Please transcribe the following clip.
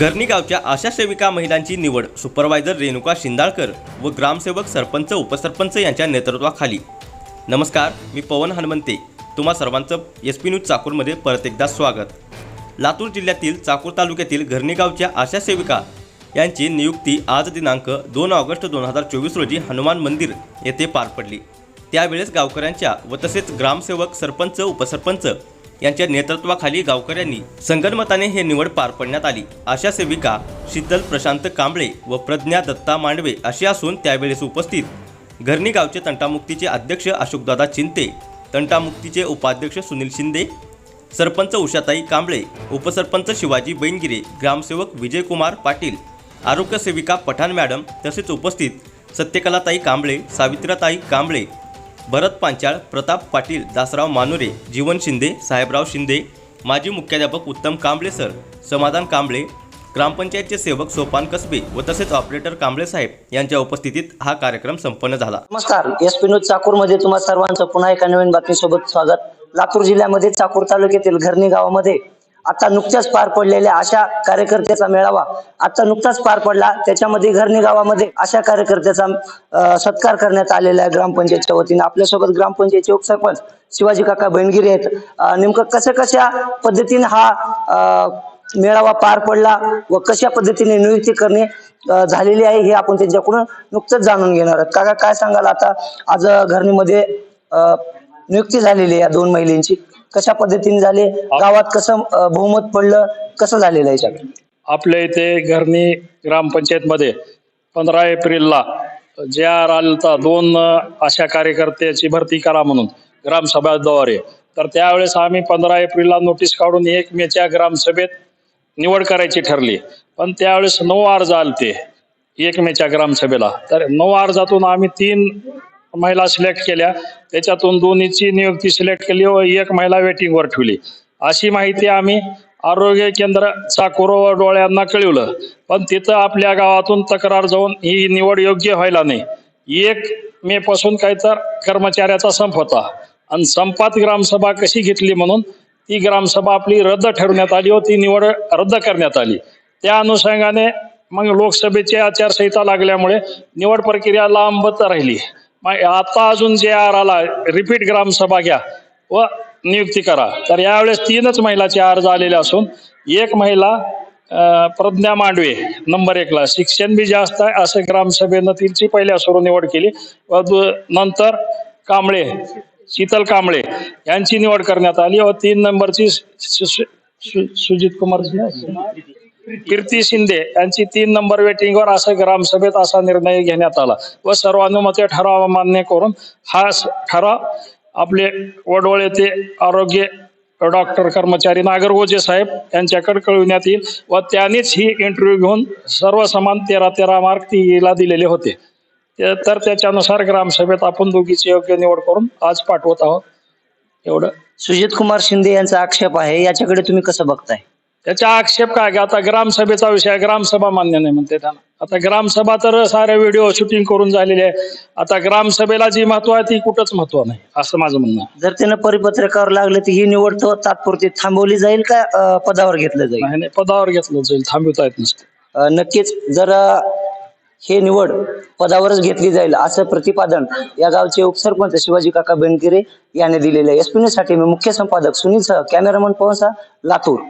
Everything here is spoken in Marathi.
घरणी गावच्या आशा सेविका महिलांची निवड. सुपरवायझर रेणुका शिंदाळकर व ग्रामसेवक सरपंच उपसरपंच यांच्या नेतृत्वाखाली. नमस्कार मी पवन हनुमंते. तुम्हा सर्वांचं एस पी न्यूज चाकूरमध्ये परत एकदा स्वागत. लातूर जिल्ह्यातील चाकूर तालुक्यातील घरणी गावच्या आशा सेविका यांची नियुक्ती आज दिनांक दोन ऑगस्ट दोन हजार चोवीस रोजी हनुमान मंदिर येथे पार पडली. त्यावेळेस गावकऱ्यांच्या व तसेच ग्रामसेवक सरपंच उपसरपंच यांच्या नेतृत्वाखाली गावकऱ्यांनी संगनमताने हे निवड पार पाडण्यात आली. आशा सेविका शीतल प्रशांत कांबळे व प्रज्ञा दत्ता मांडवे अशी असून त्यावेळेस उपस्थित घरणी गावचे तंटामुक्तीचे अध्यक्ष अशोकदादा चिंते तंटामुक्तीचे उपाध्यक्ष सुनील शिंदे सरपंच उषाताई कांबळे उपसरपंच शिवाजी बैनगिरे ग्रामसेवक विजयकुमार पाटील आरोग्य सेविका पठाण मॅडम तसेच उपस्थित सत्यकलाताई कांबळे सावित्राताई कांबळे भरत पांचाळ प्रताप पाटील दासराव मानुरे जीवन शिंदे साहेबराव शिंदे माजी मुख्याध्यापक उत्तम कांबळे सर समाधान कांबळे ग्रामपंचायतचे सेवक सोपान कसबे व तसेच ऑपरेटर कांबळे साहेब यांच्या उपस्थितीत हा कार्यक्रम संपन्न झाला. नमस्कार एस पी न्यूज चाकूरमध्ये तुम्हा सर्वांचं पुन्हा एका नवीन बातमीसोबत स्वागत. लातूर जिल्ह्यामध्ये चाकूर तालुक्यातील घरणी गावामध्ये आता नुकत्याच पार पडलेल्या अशा कार्यकर्त्याचा मेळावा आता नुकताच पार पडला. त्याच्यामध्ये घरणी गावामध्ये अशा कार्यकर्त्याचा सत्कार करण्यात आलेला आहे ग्रामपंचायतच्या वतीने. आपल्यासोबत ग्रामपंचायतचे उपसरपंच शिवाजी काका बहिणगिरी आहेत. नेमकं कशा कशा पद्धतीने हा मेळावा पार पडला व कशा पद्धतीने नियुक्ती करणे झालेली आहे हे आपण त्यांच्याकडून नुकतंच जाणून घेणार आहोत. काका काय सांगाल आता? आज घरणीमध्ये नियुक्ती झालेली आहे या दोन महिलांची. कशा पद्धतीने झाले गावात कसं बहुमत पडलं कसं झालेलं आहे याच्यात आपल्या इथे घरणी ग्रामपंचायतमध्ये पंधरा एप्रिलला जे आर आलता दोन अशा कार्यकर्त्याची भरती करा म्हणून ग्रामसभाद्वारे तर त्यावेळेस आम्ही पंधरा एप्रिलला नोटीस काढून एक मेच्या ग्रामसभेत निवड करायची ठरली. पण त्यावेळेस नऊ अर्ज आलते एक मेच्या ग्रामसभेला. तर नऊ अर्जातून आम्ही तीन महिला सिलेक्ट केल्या. त्याच्यातून दोन्हीची नियुक्ती सिलेक्ट केली व एक महिला वेटिंगवर ठेवली. अशी माहिती आम्ही आरोग्य केंद्र चाकोरोवर डोळ्यांना कळवलं. पण तिथं आपल्या गावातून तक्रार जाऊन ही निवड योग्य व्हायला नाही. एक मे पासून काही तर कर्मचाऱ्याचा संप होता. आणि संपात ग्रामसभा कशी घेतली म्हणून ती ग्रामसभा आपली रद्द ठरवण्यात आली व ती निवड रद्द करण्यात आली. त्या अनुषंगाने मग लोकसभेची आचारसंहिता लागल्यामुळे निवड प्रक्रिया लांबत राहिली. मग आता अजून जे आर आला रिपीट ग्रामसभा घ्या व नियुक्ती करा. तर यावेळेस तीनच महिलाचे अर्ज आलेले असून एक महिला प्रज्ञा मांडवे नंबर एकला शिक्षण बी जास्त आहे असं ग्रामसभेनं तिची पहिल्या सुरू निवड केली. व दु- नंतर कांबळे शीतल कांबळे यांची निवड करण्यात आली. व तीन नंबरची सु- सुजित कुमार कीर्ती शिंदे. यांची तीन नंबर वेटिंगवर असं ग्रामसभेत असा निर्णय घेण्यात आला. व सर्वानुमते ठराव मान्य करून हा ठराव आपले वडवळे ते आरोग्य डॉक्टर कर्मचारी नागरगोजे साहेब यांच्याकडे कळविण्यात येईल व त्यांनीच ही इंटरव्ह्यू घेऊन सर्व समान तेरा तेरा मार्क तीला दिलेले होते. ते- तर त्याच्यानुसार ग्रामसभेत आपण दोघीची योग्य निवड करून आज पाठवत आहोत. एवढं. सुजित कुमार शिंदे यांचा आक्षेप आहे. याच्याकडे तुम्ही कसं बघताय? त्याचा आक्षेप काय की आता ग्रामसभेचा विषय ग्रामसभा मान्य नाही म्हणते त्यांना आता ग्रामसभा तर सारे व्हिडिओ शूटिंग करून झालेले आहे. आता ग्रामसभेला जी महत्त्व आहे ती कुठंच महत्त्व नाही असं माझं म्हणणं आहे. जर त्यानं परिपत्रकावर लागलं तर ही निवड तो तात्पुरती थांबवली जाईल का अ, पदावर घेतलं जाईल? नाही नाही, पदावर घेतलं जाईल थांबवता येत नसतं. अ, नक्कीच जर अ, हे निवड पदावरच घेतली जाईल असं प्रतिपादन या गावचे उपसरपंच शिवाजी काका बेनकिरे यांनी दिलेले आहे. एसपीने साठी मी मुख्य संपादक सुनील सह कॅमेरामन पवनसा लातूर.